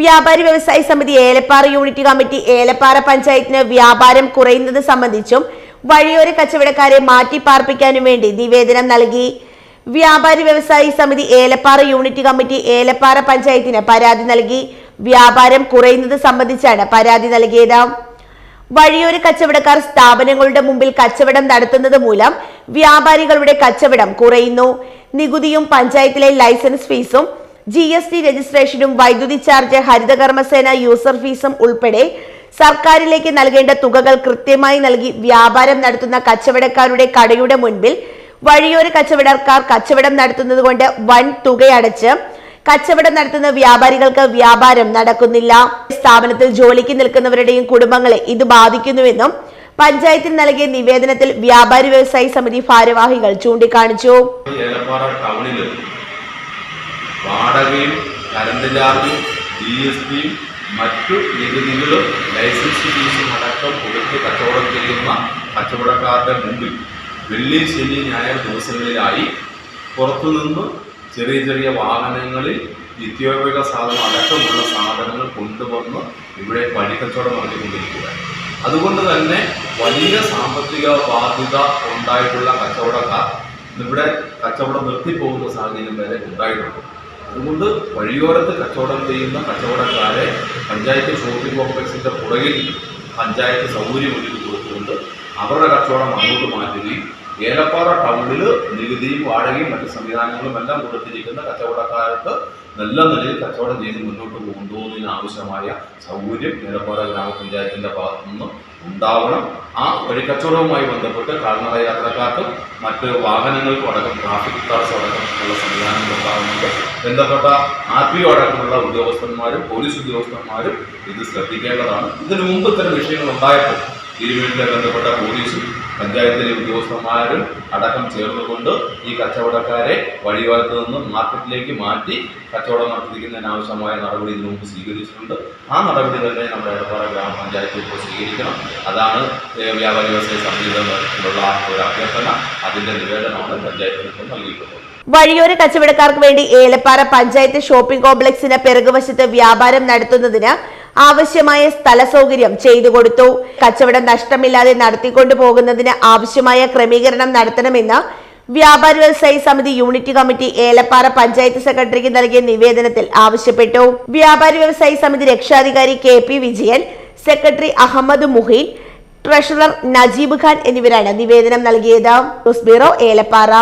വ്യാപാരി വ്യവസായി സമിതി ഏലപ്പാറ യൂണിറ്റ് കമ്മിറ്റി ഏലപ്പാറ പഞ്ചായത്തിന് വ്യാപാരം കുറയുന്നത് സംബന്ധിച്ചും വഴിയോര കച്ചവടക്കാരെ മാറ്റിപ്പാർപ്പിക്കാനും വേണ്ടി നിവേദനം നൽകി. വ്യാപാരി വ്യവസായി സമിതി ഏലപ്പാറ യൂണിറ്റ് കമ്മിറ്റി ഏലപ്പാറ പഞ്ചായത്തിന് പരാതി നൽകി. വ്യാപാരം കുറയുന്നത് സംബന്ധിച്ചാണ് പരാതി നൽകിയത്. വഴിയോര കച്ചവടക്കാർ സ്ഥാപനങ്ങളുടെ മുമ്പിൽ കച്ചവടം നടത്തുന്നത് മൂലം വ്യാപാരികളുടെ കച്ചവടം കുറയുന്നു. നികുതിയും പഞ്ചായത്തിലെ ലൈസൻസ് ഫീസും ജി എസ് ടി രജിസ്ട്രേഷനും വൈദ്യുതി ചാർജ് ഹരിതകർമ്മസേന യൂസർ ഫീസും ഉൾപ്പെടെ സർക്കാരിലേക്ക് നൽകേണ്ട തുകകൾ കൃത്യമായി നൽകി വ്യാപാരം നടത്തുന്ന കച്ചവടക്കാരുടെ കടയുടെ മുൻപിൽ വഴിയോര കച്ചവടക്കാർ കച്ചവടം നടത്തുന്നത് കൊണ്ട് വൻ തുകയടച്ച് കച്ചവടം നടത്തുന്ന വ്യാപാരികൾക്ക് വ്യാപാരം നടക്കുന്നില്ല. സ്ഥാപനത്തിൽ ജോലിക്ക് നിൽക്കുന്നവരുടെയും കുടുംബങ്ങളെ ഇത് ബാധിക്കുന്നുവെന്നും പഞ്ചായത്തിൽ നൽകിയ നിവേദനത്തിൽ വ്യാപാരി വ്യവസായി സമിതി ഭാരവാഹികൾ ചൂണ്ടിക്കാണിച്ചു. വാടകയും കറണ്ട് ചാർജും ജി എസ് ടിയും മറ്റു നികുതികളും ലൈസൻസ് ഫീസും അടക്കം കൊടുത്ത് കച്ചവടം ചെയ്യുന്ന കച്ചവടക്കാരുടെ മുമ്പിൽ വെള്ളി ശനി ഞായർ ദിവസങ്ങളിലായി പുറത്തുനിന്ന് ചെറിയ ചെറിയ വാഹനങ്ങളിൽ നിത്യോപയോഗ സാധനം അടക്കമുള്ള സാധനങ്ങൾ കൊണ്ടുവന്ന് ഇവിടെ വഴിക്കച്ചവടം നടത്തിക്കൊണ്ടിരിക്കുക. അതുകൊണ്ട് തന്നെ വലിയ സാമ്പത്തിക ബാധ്യത ഉണ്ടായിട്ടുള്ള കച്ചവടക്കാർ ഇവിടെ കച്ചവടം നിർത്തിപ്പോകുന്ന സാഹചര്യം വരെ ഉണ്ടായിട്ടുണ്ട്. അതുകൊണ്ട് വഴിയോരത്ത് കച്ചവടം ചെയ്യുന്ന കച്ചവടക്കാരെ പഞ്ചായത്ത് ഷോപ്പിംഗ് കോംപ്ലക്സിന്റെ പുറകിൽ പഞ്ചായത്ത് സൗകര്യം ഒരുക്കി കൊടുത്തുകൊണ്ട് അവരുടെ കച്ചവടം അങ്ങോട്ട് മാറ്റുകയും ഏലപ്പാറ ടൗണിൽ നികുതിയും വാടകയും മറ്റ് സംവിധാനങ്ങളും എല്ലാം കൊടുത്തിരിക്കുന്ന കച്ചവടക്കാർക്ക് നല്ല നിലയിൽ കച്ചവടം ചെയ്ത് മുന്നോട്ട് കൊണ്ടുപോകുന്നതിന് ആവശ്യമായ സൗകര്യം നിലപ്പാറ ഗ്രാമപഞ്ചായത്തിന്റെ ഭാഗത്തു നിന്ന് ഉണ്ടാവണം. ആ വഴിക്കച്ചവടവുമായി ബന്ധപ്പെട്ട് കാൽനട യാത്രക്കാർക്കും മറ്റ് വാഹനങ്ങൾക്കും അടക്കം ട്രാഫിക് തടസ്സം അടക്കമുള്ള സംവിധാനങ്ങൾ ഉണ്ടാകുന്നുണ്ട്. ബന്ധപ്പെട്ട ആർ പി ഒ അടക്കമുള്ള ഉദ്യോഗസ്ഥന്മാരും പോലീസ് ഉദ്യോഗസ്ഥന്മാരും ഇത് ശ്രദ്ധിക്കേണ്ടതാണ്. ഇതിനു മുമ്പ് ഇത്തരം വിഷയങ്ങൾ ഉണ്ടായപ്പോൾ തിരുവനന്തപുരത്തെ ബന്ധപ്പെട്ട പോലീസും പഞ്ചായത്തിലെ ഉദ്യോഗസ്ഥന്മാരും അടക്കം ചേർന്നുകൊണ്ട് ഈ കച്ചവടക്കാരെ വഴിവാരത്ത് നിന്ന് മാർക്കറ്റിലേക്ക് മാറ്റി കച്ചവടം നടത്തിക്കുന്നതിനാവശ്യമായ നടപടി ഇതിനു മുമ്പ് സ്വീകരിച്ചിട്ടുണ്ട്. ആ നടപടി തന്നെ നമ്മുടെ എടപ്പാറ ഗ്രാമപഞ്ചായത്ത് ഇപ്പോൾ സ്വീകരിക്കണം. അതാണ് വ്യാപാരി വ്യവസായ സമിതിയിലുള്ള ഒരു അഭ്യർത്ഥന. അതിന്റെ നിവേദനമാണ് പഞ്ചായത്തിന് ഇപ്പോൾ നൽകിയിട്ടുള്ളത്. വഴിയോര കച്ചവടക്കാർക്ക് വേണ്ടി ഏലപ്പാറ പഞ്ചായത്ത് ഷോപ്പിംഗ് കോംപ്ലക്സിന് പിറകുവശത്ത് വ്യാപാരം നടത്തുന്നതിന് ആവശ്യമായ സ്ഥല സൗകര്യം ചെയ്തു കൊടുത്തു. കച്ചവടം നഷ്ടമില്ലാതെ നടത്തിക്കൊണ്ടു പോകുന്നതിന് ആവശ്യമായ ക്രമീകരണം നടത്തണമെന്ന് വ്യാപാര വ്യവസായി സമിതി യൂണിറ്റ് കമ്മിറ്റി ഏലപ്പാറ പഞ്ചായത്ത് സെക്രട്ടറിക്ക് നൽകിയ നിവേദനത്തിൽ ആവശ്യപ്പെട്ടു. വ്യാപാര വ്യവസായി സമിതി രക്ഷാധികാരി K P Vijayan secretary Ahammed Muheen treasurer Najeeb Khan എന്നിവരാണ് നിവേദനം നൽകിയത്. ബ്യൂറോ ഏലപ്പാറ.